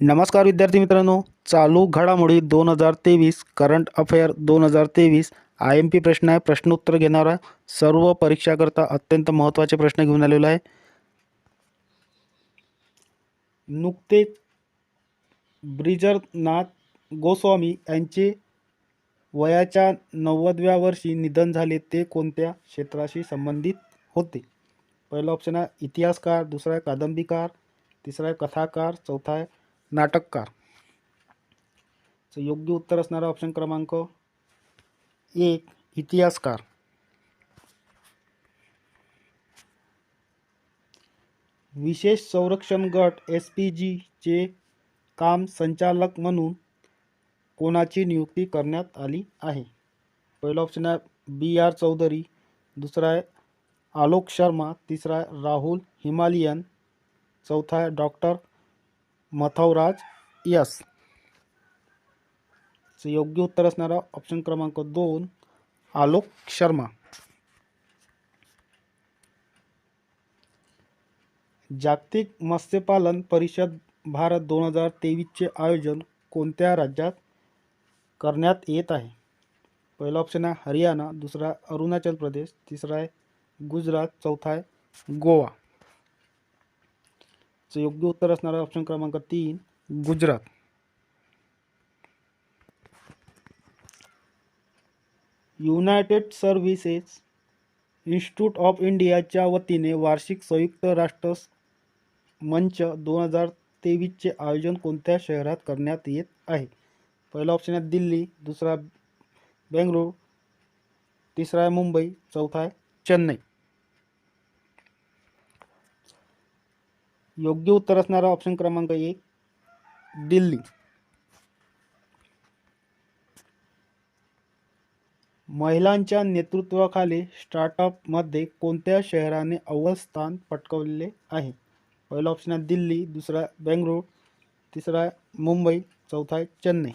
नमस्कार विद्यार्थी मित्रांनो. चालू घडामोडी दोन हजार तेवीस करंट अफेअर दोन हजार तेवीस आय एम पी प्रश्न आहे. प्रश्नोत्तर घेणारा सर्व परीक्षाकरता अत्यंत महत्त्वाचे प्रश्न घेऊन आलेलो आहे. नुकतेच ब्रिजरनाथ गोस्वामी यांचे वयाच्या नव्वदव्या वर्षी निधन झाले. ते कोणत्या क्षेत्राशी संबंधित होते? पहिला ऑप्शन आहे इतिहासकार दुसरा आहे कादंबीकार तिसरा आहे कथाकार चौथा आहे नाटककार. चं योग्य उत्तर ऑप्शन क्रमांक एक, इतिहासकार. विशेष संरक्षण गट एस पी जीचे काम संचालक म्हणून कोणाची नियुक्ती पहिला ऑप्शन आहे बी आर चौधरी, दुसरा आहे आलोक शर्मा, तिसरा आहे राहुल हिमालियन, चौथा आहे डॉक्टर मथवराज यस. योग्य उत्तर असणारा ऑप्शन क्रमांक दोन आलोक शर्मा. जागतिक मत्स्यपालन परिषद भारत दोन हजार तेवीसचे आयोजन कोणत्या राज्यात करण्यात येत आहे? पहिला ऑप्शन आहे हरियाणा दुसरा अरुणाचल प्रदेश तिसरा आहे गुजरात चौथा आहे गोवा. चं योग्य उत्तर असणारा ऑप्शन क्रमांक तीन Gujarat. United Services Institute of इंडियाच्या वतीने वार्षिक संयुक्त राष्ट्र मंच दोन हजार तेवीसचे आयोजन कोणत्या शहरात करण्यात येत आहे? पहिला ऑप्शन आहे दिल्ली दुसरा बेंगळूर तिसरा आहे मुंबई चौथा आहे चेन्नई. योग्य उत्तर असणारा ऑप्शन क्रमांक एक दिल्ली. महिलांच्या नेतृत्वाखाली स्टार्टअपमध्ये कोणत्या शहराने अव्वल स्थान पटकवले आहे? पहिला ऑप्शन आहे दिल्ली दुसरा बेंगळूर तिसरा मुंबई चौथा आहे चेन्नई.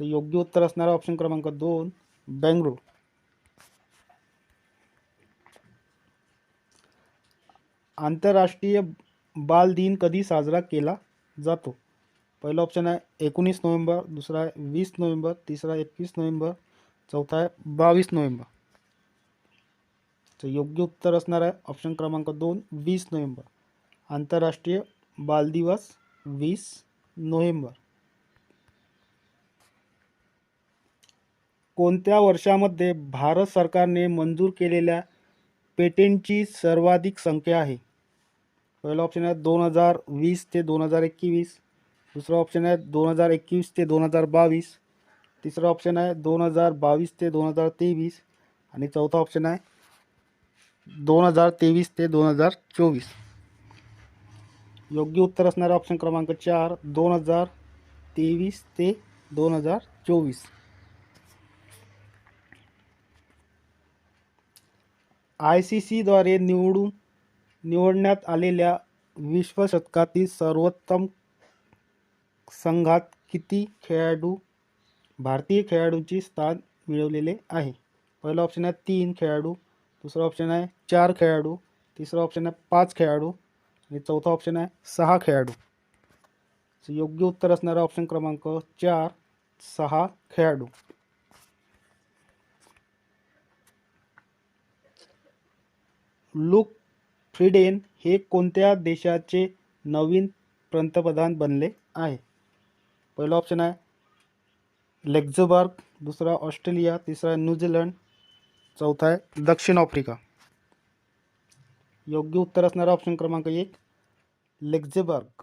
योग्य उत्तर असणारा ऑप्शन क्रमांक दोन बेंगळूर. आंतरराष्ट्रीय बाल दिन कधी साजरा केला जातो? पहिला ऑप्शन आहे एकोणीस नोव्हेंबर दुसरा आहे वीस नोव्हेंबर तिसरा एकवीस नोव्हेंबर चौथा आहे बावीस नोव्हेंबर. योग्य उत्तर असणार आहे ऑप्शन क्रमांक दोन वीस नोव्हेंबर. आंतरराष्ट्रीय बालदिवस वीस नोव्हेंबर. कोणत्या वर्षामध्ये भारत सरकारने मंजूर केलेल्या पेटेंटची सर्वाधिक संख्या आहे पहिला ऑप्शन आहे दोन हजार वीस ते दोन हजार एकवीस दुसरा ऑप्शन आहे दोन हजार एकवीस ते दोन हजार बावीस तिसरा ऑप्शन आहे दोन हजार बावीस ते दोन हजार तेवीस आणि चौथा ऑप्शन आहे दोन हजार तेवीस ते दोन हजार चोवीस योग्य उत्तर असणारा ऑप्शन क्रमांक चार दोन हजार तेवीस ते दोन हजार चोवीस आय सी सीद्वारे निवडून निवडण्यात आलेल्या विश्वशतकातील सर्वोत्तम संघात किती खेळाडू भारतीय खेळाडूंची स्थान मिळवलेले आहे? पहिला ऑप्शन आहे तीन खेळाडू दुसरा ऑप्शन आहे चार खेळाडू तिसरा ऑप्शन आहे पाच खेळाडू आणि चौथा ऑप्शन आहे सहा खेळाडू. योग्य उत्तर असणारा ऑप्शन क्रमांक चार सहा खेळाडू. लुक फ्रिडेन हे कोणत्या देशाचे नवीन पंतप्रधान बनले आहे? पहिला ऑप्शन आहे लेक्झबर्ग दुसरा ऑस्ट्रेलिया तिसरा न्यूझीलंड चौथा आहे दक्षिण आफ्रिका. योग्य उत्तर असणारा ऑप्शन क्रमांक एक लेक्झेबर्ग